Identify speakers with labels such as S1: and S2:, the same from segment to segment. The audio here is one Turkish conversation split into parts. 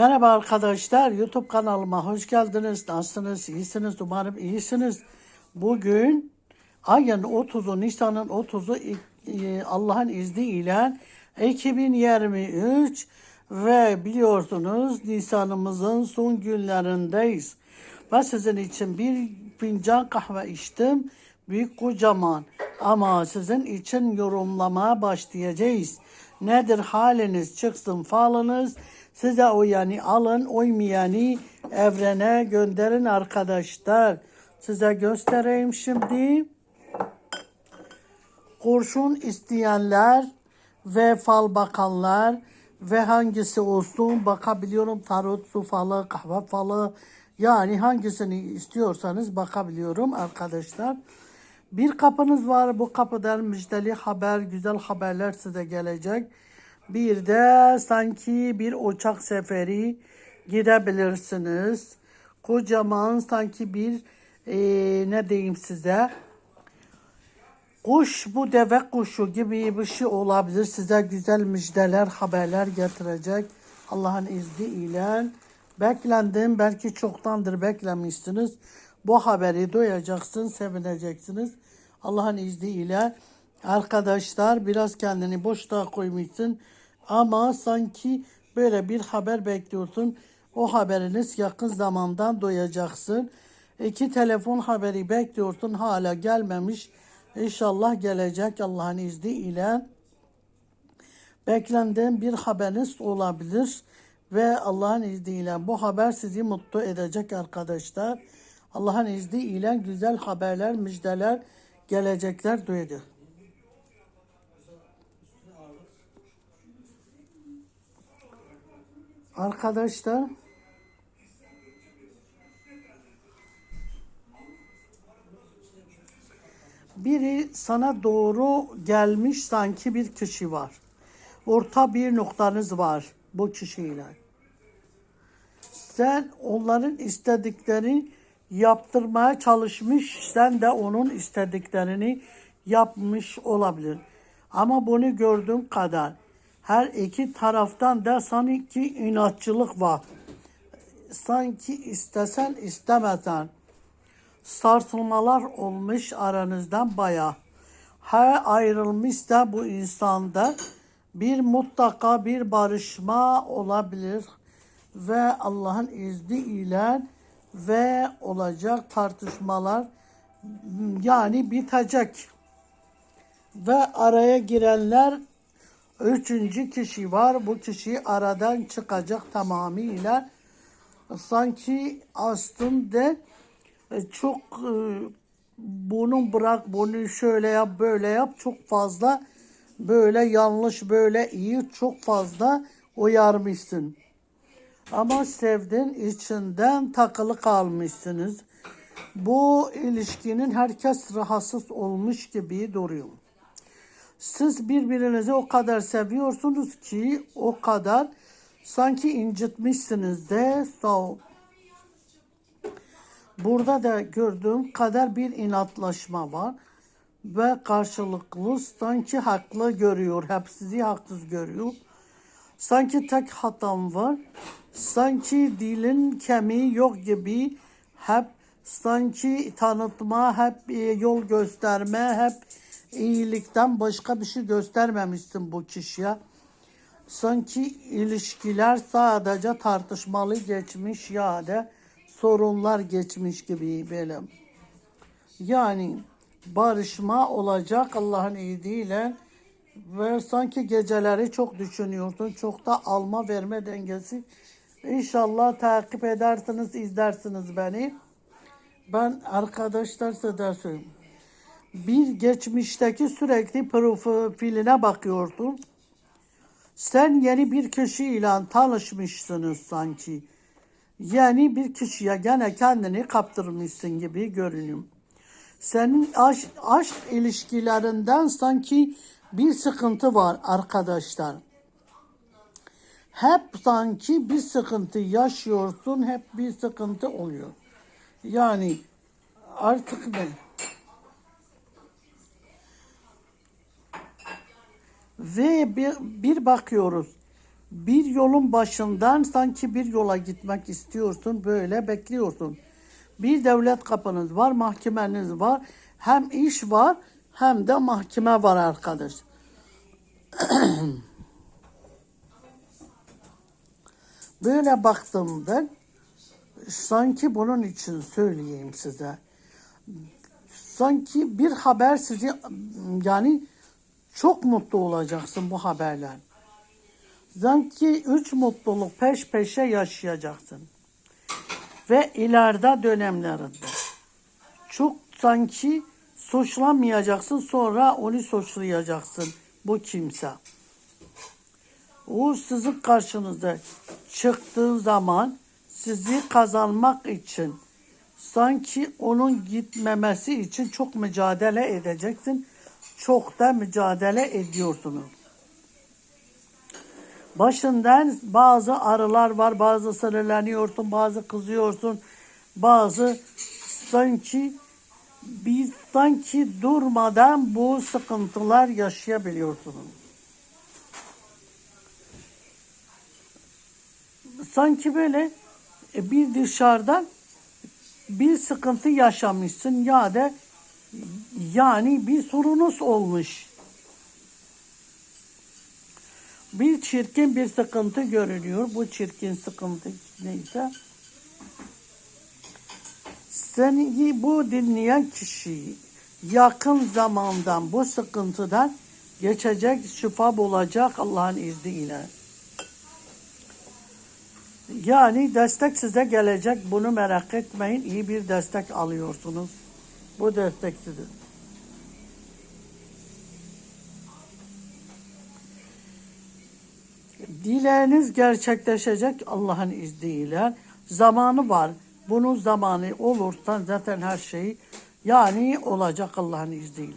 S1: Merhaba arkadaşlar, YouTube kanalıma hoş geldiniz. Nasılsınız? İyisiniz? Umarım iyisiniz. Bugün ayın 30'u, Nisan'ın 30'u e, Allah'ın izniyle 2023 ve biliyorsunuz Nisan'ımızın son günlerindeyiz. Ben sizin için bir fincan kahve içtim. Büyük kocaman. Ama sizin için yorumlamaya başlayacağız. Nedir haliniz çıksın falınız. Size uyanı alın, uymayanı evrene gönderin arkadaşlar. Size göstereyim şimdi. Kurşun isteyenler ve fal bakanlar ve hangisi olsun bakabiliyorum. Tarot su falı, kahve falı yani hangisini istiyorsanız bakabiliyorum arkadaşlar. Bir kapınız var. Bu kapıdan müjdeli haber, güzel haberler size gelecek. Bir de sanki bir uçak seferi gidebilirsiniz. Kocaman sanki bir eee, ne diyeyim size kuş bu deve kuşu gibi bir şey olabilir. Size güzel müjdeler, haberler getirecek. Allah'ın izniyle. Beklendim. Belki çoktandır beklemişsiniz. Bu haberi duyacaksınız, sevineceksiniz. Allah'ın izniyle. Arkadaşlar biraz kendini boşluğa koymuşsun. Ama sanki böyle bir haber bekliyorsun. O haberiniz yakın zamandan duyacaksın. İki telefon haberi bekliyorsun hala gelmemiş. İnşallah gelecek Allah'ın izniyle. Beklendiğim bir haberiniz olabilir ve Allah'ın izniyle bu haber sizi mutlu edecek arkadaşlar. Allah'ın izniyle güzel haberler, müjdeler gelecekler duydu. Arkadaşlar biri sana doğru gelmiş sanki bir kişi var. Orta bir noktanız var bu kişiyle. Sen onların istediklerini yaptırmaya çalışmış, sen de onun istediklerini yapmış olabilir. Ama bunu gördüğüm kadar her iki taraftan da sanki inatçılık var. Sanki istesen istemesen sarsılmalar olmuş aranızdan baya. Her ayrılmış da bu insanda bir mutlaka bir barışma olabilir ve Allah'ın izniyle ve olacak tartışmalar yani bitecek. Ve araya girenler üçüncü kişi var. Bu kişi aradan çıkacak tamamıyla. Sanki aslında e, çok e, bunu bırak, bunu şöyle yap, böyle yap çok fazla böyle yanlış, böyle iyi çok fazla uyarmışsın. Ama sevdin içinden takılı kalmışsınız. Bu ilişkinin herkes rahatsız olmuş gibi duruyor. Siz birbirinizi o kadar seviyorsunuz ki o kadar sanki incitmişsiniz de sağ Burada da gördüğüm kadar bir inatlaşma var ve karşılıklı sanki haklı görüyor, hep sizi haksız görüyor. Sanki tek hatam var. Sanki dilin kemiği yok gibi hep sanki tanıtma, hep e, yol gösterme, hep iyilikten başka bir şey göstermemişsin bu kişiye. Sanki ilişkiler sadece tartışmalı geçmiş ya da sorunlar geçmiş gibi böyle. Yani barışma olacak Allah'ın izniyle ve sanki geceleri çok düşünüyorsun. Çok da alma verme dengesi. İnşallah takip edersiniz, izlersiniz beni. Ben arkadaşlar size söyleyeyim. Bir geçmişteki sürekli profiline bakıyordum. Sen yeni bir kişiyle tanışmışsınız sanki. Yani bir kişiye gene kendini kaptırmışsın gibi görünüyor. Senin aşk, aşk ilişkilerinden sanki bir sıkıntı var arkadaşlar. Hep sanki bir sıkıntı yaşıyorsun, hep bir sıkıntı oluyor. Yani artık ne? Ve bir, bir bakıyoruz. Bir yolun başından sanki bir yola gitmek istiyorsun, böyle bekliyorsun. Bir devlet kapınız var, mahkemeniz var. Hem iş var hem de mahkeme var arkadaş. Böyle baktığımda sanki bunun için söyleyeyim size. Sanki bir haber sizi yani çok mutlu olacaksın bu haberler. Sanki üç mutluluk peş peşe yaşayacaksın. Ve ileride dönemlerinde çok sanki suçlamayacaksın sonra onu suçlayacaksın bu kimse. O sizin karşınıza çıktığı zaman sizi kazanmak için sanki onun gitmemesi için çok mücadele edeceksin. Çok da mücadele ediyorsunuz. Başından bazı arılar var, bazı sinirleniyorsun, bazı kızıyorsun, bazı sanki bir sanki durmadan bu sıkıntılar yaşayabiliyorsunuz. Sanki böyle e, bir dışarıdan bir sıkıntı yaşamışsın ya da yani bir sorunuz olmuş. Bir çirkin bir sıkıntı görünüyor. Bu çirkin sıkıntı neyse. Seni bu dinleyen kişi yakın zamandan bu sıkıntıdan geçecek, şifa bulacak Allah'ın izniyle. Yani destek size gelecek. Bunu merak etmeyin. İyi bir destek alıyorsunuz. Bu destek size. Dileğiniz gerçekleşecek Allah'ın izniyle. Zamanı var. Bunun zamanı olursa zaten her şey yani olacak Allah'ın izniyle.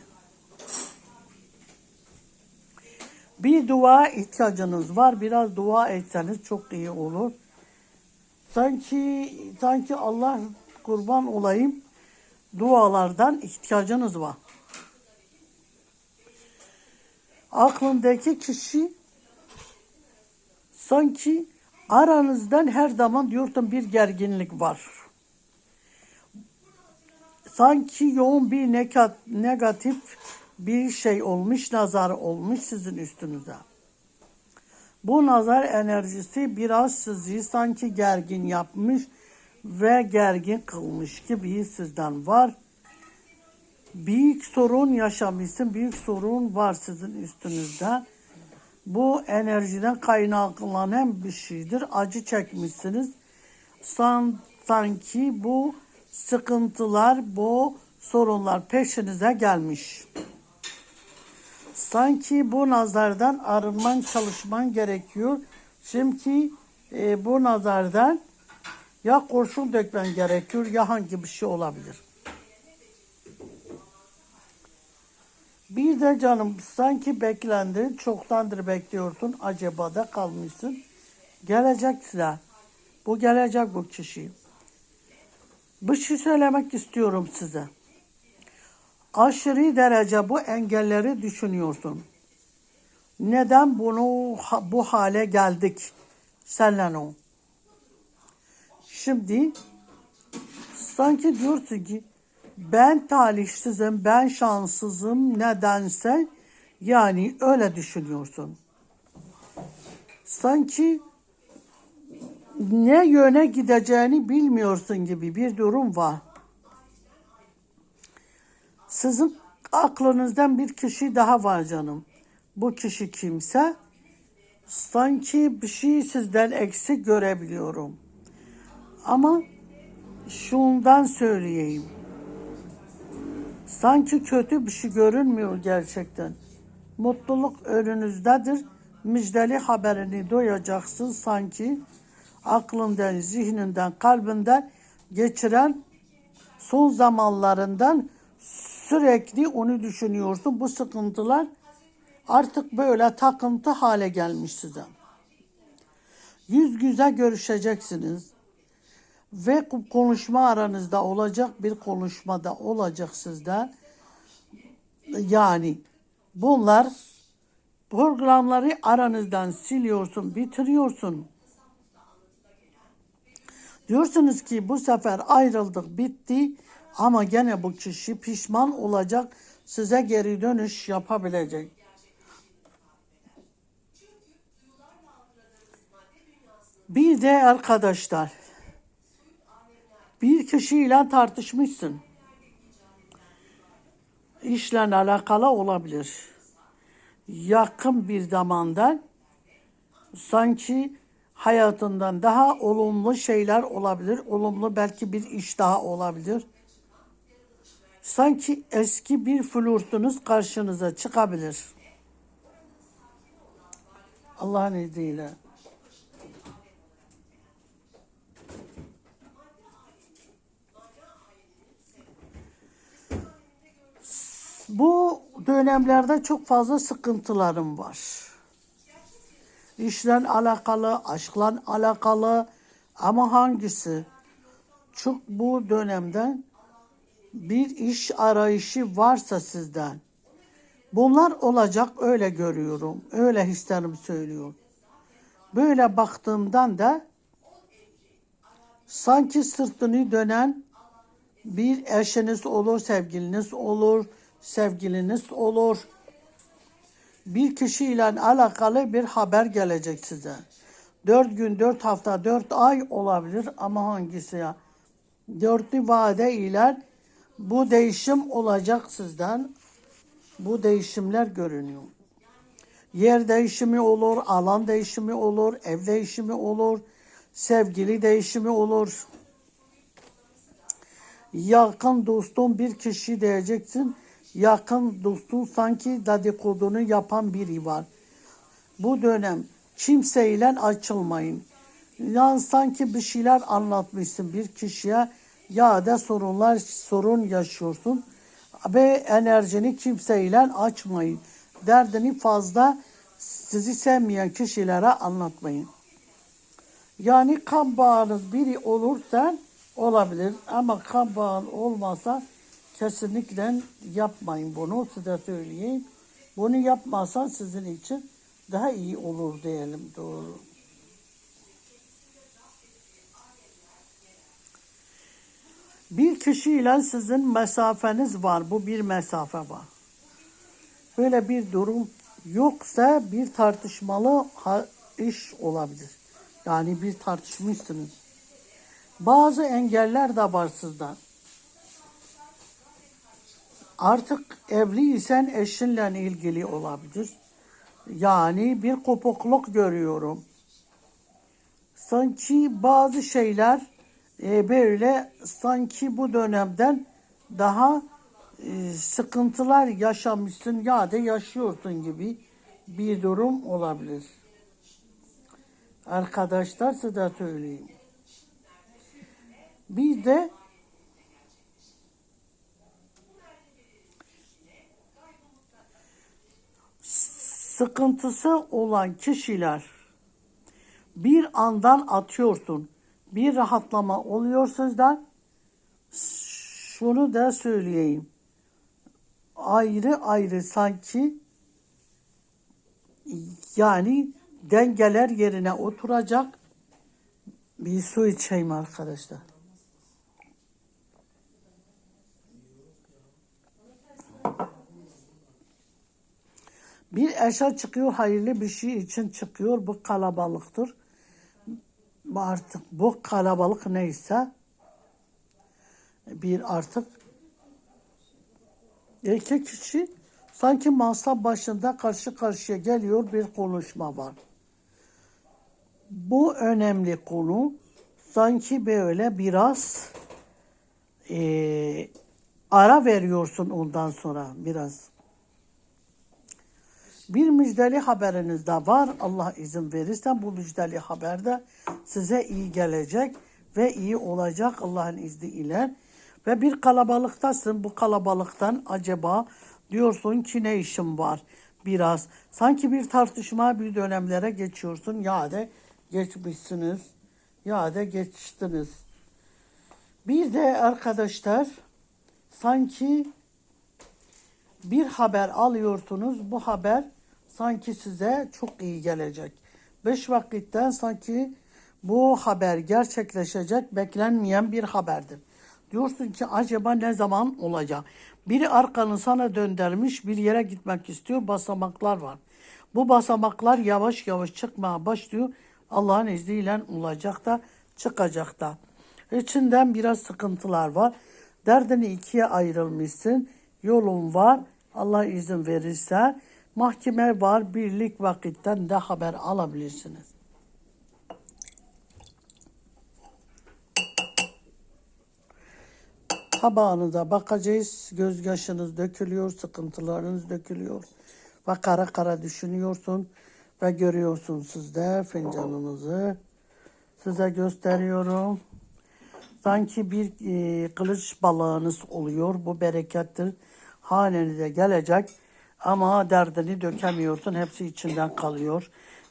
S1: Bir dua ihtiyacınız var. Biraz dua etseniz çok iyi olur. Sanki sanki Allah kurban olayım dualardan ihtiyacınız var. Aklındaki kişi sanki aranızdan her zaman diyorsun bir gerginlik var. Sanki yoğun bir negatif bir şey olmuş, nazar olmuş sizin üstünüze. Bu nazar enerjisi biraz sizi sanki gergin yapmış ve gergin kılmış gibi sizden var. Büyük sorun yaşamışsın, büyük sorun var sizin üstünüzde. Bu enerjiden kaynaklanan bir şeydir. Acı çekmişsiniz. San, sanki bu sıkıntılar, bu sorunlar peşinize gelmiş. Sanki bu nazardan arınman, çalışman gerekiyor. Şimdi e, bu nazardan ya kurşun dökmen gerekiyor ya hangi bir şey olabilir. Bir de canım sanki beklendin, çoktandır bekliyorsun, acaba da kalmışsın. Gelecek size. Bu gelecek bu kişi. Bir şey söylemek istiyorum size. Aşırı derece bu engelleri düşünüyorsun. Neden bunu bu hale geldik? Senle o. Şimdi sanki diyorsun ki ben talihsizim, ben şanssızım nedense yani öyle düşünüyorsun. Sanki ne yöne gideceğini bilmiyorsun gibi bir durum var. Sizin aklınızdan bir kişi daha var canım. Bu kişi kimse sanki bir şey sizden eksik görebiliyorum. Ama şundan söyleyeyim. Sanki kötü bir şey görünmüyor gerçekten. Mutluluk önünüzdedir. Müjdeli haberini duyacaksın sanki aklından, zihninden, kalbinden geçiren son zamanlarından sürekli onu düşünüyorsun. Bu sıkıntılar artık böyle takıntı hale gelmiş size. Yüz yüze görüşeceksiniz ve konuşma aranızda olacak bir konuşmada olacak sizde. Yani bunlar Programları aranızdan siliyorsun, bitiriyorsun. Diyorsunuz ki bu sefer ayrıldık, bitti ama gene bu kişi pişman olacak, size geri dönüş yapabilecek. Bir de arkadaşlar, bir kişiyle tartışmışsın. İşle alakalı olabilir. Yakın bir zamanda sanki hayatından daha olumlu şeyler olabilir. Olumlu belki bir iş daha olabilir. Sanki eski bir flörtünüz karşınıza çıkabilir. Allah'ın izniyle. Bu dönemlerde çok fazla sıkıntılarım var. İşle alakalı, aşkla alakalı ama hangisi? Çok bu dönemde bir iş arayışı varsa sizden. Bunlar olacak öyle görüyorum. Öyle hislerim söylüyor. Böyle baktığımdan da sanki sırtını dönen bir eşiniz olur, sevgiliniz olur, sevgiliniz olur. Bir kişiyle alakalı bir haber gelecek size. Dört gün, dört hafta, dört ay olabilir ama hangisi ya? Dörtlü vade ile bu değişim olacak sizden. Bu değişimler görünüyor. Yer değişimi olur, alan değişimi olur, ev değişimi olur, sevgili değişimi olur yakın dostun bir kişi diyeceksin. Yakın dostun sanki dedikodunu yapan biri var. Bu dönem kimseyle açılmayın. Yani sanki bir şeyler anlatmışsın bir kişiye ya da sorunlar sorun yaşıyorsun ve enerjini kimseyle açmayın. Derdini fazla sizi sevmeyen kişilere anlatmayın. Yani kan bağınız biri olursa olabilir ama kan bağın olmasa kesinlikle yapmayın bunu size söyleyeyim. Bunu yapmazsan sizin için daha iyi olur diyelim doğru. Bir kişiyle sizin mesafeniz var. Bu bir mesafe var. Böyle bir durum yoksa bir tartışmalı iş olabilir. Yani bir tartışmışsınız. Bazı engeller de var sizden. Artık evliysen eşinle ilgili olabilir. Yani bir kopukluk görüyorum. Sanki bazı şeyler e, böyle sanki bu dönemden daha e, sıkıntılar yaşamışsın ya da yaşıyorsun gibi bir durum olabilir. Arkadaşlar size söyleyeyim. Bir de sıkıntısı olan kişiler bir andan atıyorsun. Bir rahatlama oluyor sizden. Şunu da söyleyeyim. Ayrı ayrı sanki yani dengeler yerine oturacak bir su içeyim arkadaşlar. Bir eşya çıkıyor, hayırlı bir şey için çıkıyor. Bu kalabalıktır. Artık bu kalabalık neyse bir artık iki kişi sanki masa başında karşı karşıya geliyor bir konuşma var. Bu önemli konu sanki böyle biraz eee, ara veriyorsun ondan sonra biraz. Bir müjdeli haberiniz de var. Allah izin verirse bu müjdeli haber de size iyi gelecek ve iyi olacak Allah'ın izniyle. Ve bir kalabalıktasın. Bu kalabalıktan acaba diyorsun ki ne işim var? Biraz sanki bir tartışma bir dönemlere geçiyorsun. Ya da geçmişsiniz. Ya da geçtiniz. Bir de arkadaşlar sanki bir haber alıyorsunuz. Bu haber sanki size çok iyi gelecek. Beş vakitten sanki bu haber gerçekleşecek beklenmeyen bir haberdir. Diyorsun ki acaba ne zaman olacak? Biri arkanı sana döndürmüş bir yere gitmek istiyor basamaklar var. Bu basamaklar yavaş yavaş çıkmaya başlıyor. Allah'ın izniyle olacak da çıkacak da. İçinden biraz sıkıntılar var. Derdini ikiye ayrılmışsın. Yolun var. Allah izin verirse mahkeme var. Birlik vakitten de haber alabilirsiniz. Tabağınıza bakacağız. Gözyaşınız dökülüyor, sıkıntılarınız dökülüyor. Ve kara kara düşünüyorsun ve görüyorsun siz de fincanınızı. Size gösteriyorum. Sanki bir e, kılıç balığınız oluyor. Bu berekettir. Hanenize gelecek. Ama derdini dökemiyorsun. Hepsi içinden kalıyor.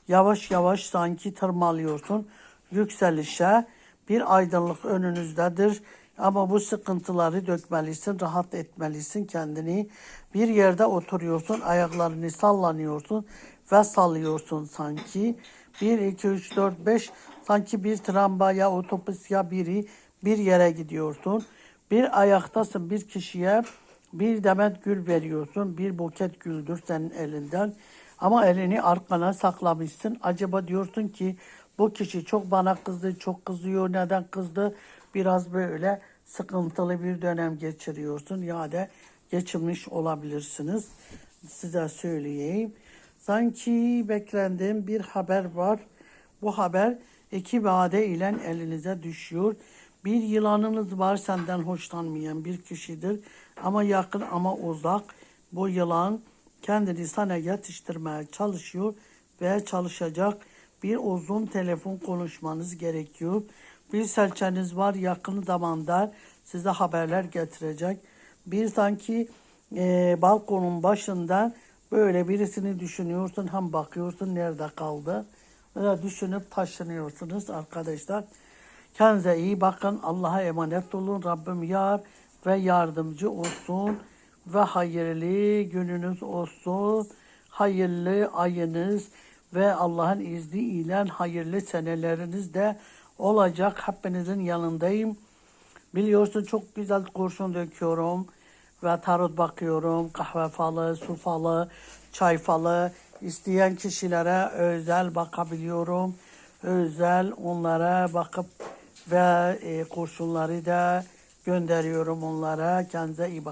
S1: Yavaş yavaş sanki tırmalıyorsun. Yükselişe bir aydınlık önünüzdedir. Ama bu sıkıntıları dökmelisin, rahat etmelisin kendini. Bir yerde oturuyorsun, ayaklarını sallanıyorsun ve sallıyorsun sanki. 1, 2, 3, 4, 5 sanki bir tramvay ya otobüs ya biri bir yere gidiyorsun. Bir ayaktasın bir kişiye bir demet gül veriyorsun. Bir buket güldür senin elinden. Ama elini arkana saklamışsın. Acaba diyorsun ki bu kişi çok bana kızdı, çok kızıyor. Neden kızdı? Biraz böyle sıkıntılı bir dönem geçiriyorsun ya da geçirmiş olabilirsiniz. Size söyleyeyim. Sanki beklendiğim bir haber var. Bu haber iki vade ile elinize düşüyor. Bir yılanınız var senden hoşlanmayan bir kişidir. Ama yakın ama uzak. Bu yılan kendini sana yetiştirmeye çalışıyor ve çalışacak. Bir uzun telefon konuşmanız gerekiyor. Bir selçeniz var yakın zamanda size haberler getirecek. Bir sanki e, balkonun başında böyle birisini düşünüyorsun hem bakıyorsun nerede kaldı. Böyle düşünüp taşınıyorsunuz arkadaşlar. Kendinize iyi bakın. Allah'a emanet olun. Rabbim yar ve yardımcı olsun. Ve hayırlı gününüz olsun. Hayırlı ayınız ve Allah'ın izniyle hayırlı seneleriniz de olacak. Hepinizin yanındayım. Biliyorsun çok güzel kurşun döküyorum ve tarot bakıyorum. Kahve falı, su falı, çay falı. İsteyen kişilere özel bakabiliyorum. Özel onlara bakıp ve e, kurşunları da gönderiyorum onlara. Kendinize iyi bakın.